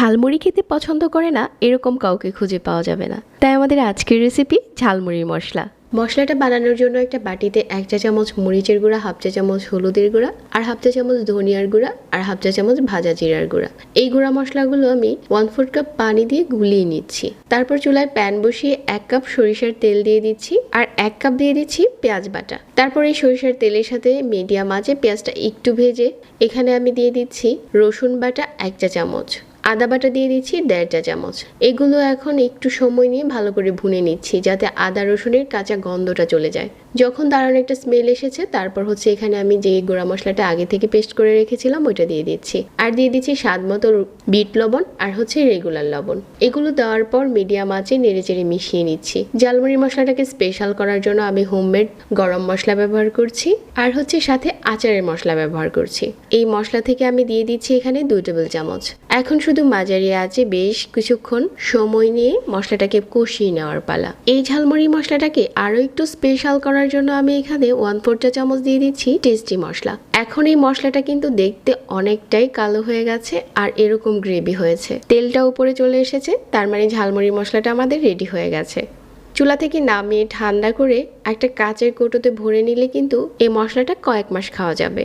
ঝালমুড়ি খেতে পছন্দ করে না, এরকম কাউকে খুঁজে পাওয়া যাবে না। তাই আমাদের আজকের রেসিপি ঝালমুড়ির মশলা। মশলাটা বানানোর জন্য একটা বাটিতে এক চা চামচ মরিচের গুঁড়া, হাফ চা চামচ হলুদের গুঁড়া, আর হাফ চা চামচ ধনিয়ার গুঁড়া, আর হাফ চা চামচ ভাজা জিরার গুঁড়া। এই গুঁড়া মশলাগুলো আমি ওয়ান ফোর কাপ পানি দিয়ে গুলিয়ে নিচ্ছি। তারপর চুলায় প্যান বসিয়ে এক কাপ সরিষার তেল দিয়ে দিচ্ছি, আর এক কাপ দিয়ে দিচ্ছি পেঁয়াজ বাটা। তারপর এই সরিষার তেলের সাথে মিডিয়াম আঁচে পেঁয়াজটা একটু ভেজে, এখানে আমি দিয়ে দিচ্ছি রসুন বাটা এক চা চামচ। আদা বাটা দিয়ে দিচ্ছি, দেড় চা চামচ। এগুলো এখন একটু সময় নিয়ে ভালো করে ভুনে নিচ্ছি, যাতে আদা রসুনের কাঁচা গন্ধটা চলে যায়। যখন দারুণ একটা স্মেল এসেছে, তারপর হচ্ছে এখানে আমি যে গোড়া মশলাটা আগে থেকে পেস্ট করে রেখেছিলাম, ওইটা দিয়ে দিচ্ছি। আর দিয়ে দিচ্ছি স্বাদ মতো বিট লবণ আর হচ্ছে রেগুলার লবণ। এগুলো দেওয়ার পর মিডিয়াম আঁচে নেড়ে চেড়ে মিশিয়ে নিচ্ছি। জালমুড়ি মশলাটাকে স্পেশাল করার জন্য আমি হোমমেড গরম মশলা ব্যবহার করছি আর হচ্ছে সাথে আচারের মশলা ব্যবহার করছি। এই মশলা থেকে আমি দিয়ে দিচ্ছি এখানে দুই টেবিল চামচ। এখন শুধু মাঝারি আছে বেশ কিছুক্ষণ সময় নিয়ে মশলাটাকে কষিয়ে নেওয়ার পালা। এই ঝালমুড়ি মশলাটাকে আরও একটু স্পেশাল করার জন্য আমি এখানে ওয়ান ফোর চা চামচ দিয়ে দিচ্ছি টেস্টি মশলা। এখন এই মশলাটা কিন্তু দেখতে অনেকটাই কালো হয়ে গেছে আর এরকম গ্রেভি হয়েছে। তেলটা উপরে চলে এসেছে, তার মানে ঝালমুড়ি মশলাটা আমাদের রেডি হয়ে গেছে। চুলা থেকে নামিয়ে ঠান্ডা করে একটা কাচের কৌটোতে ভরে নিলে কিন্তু এই মশলাটা কয়েক মাস খাওয়া যাবে।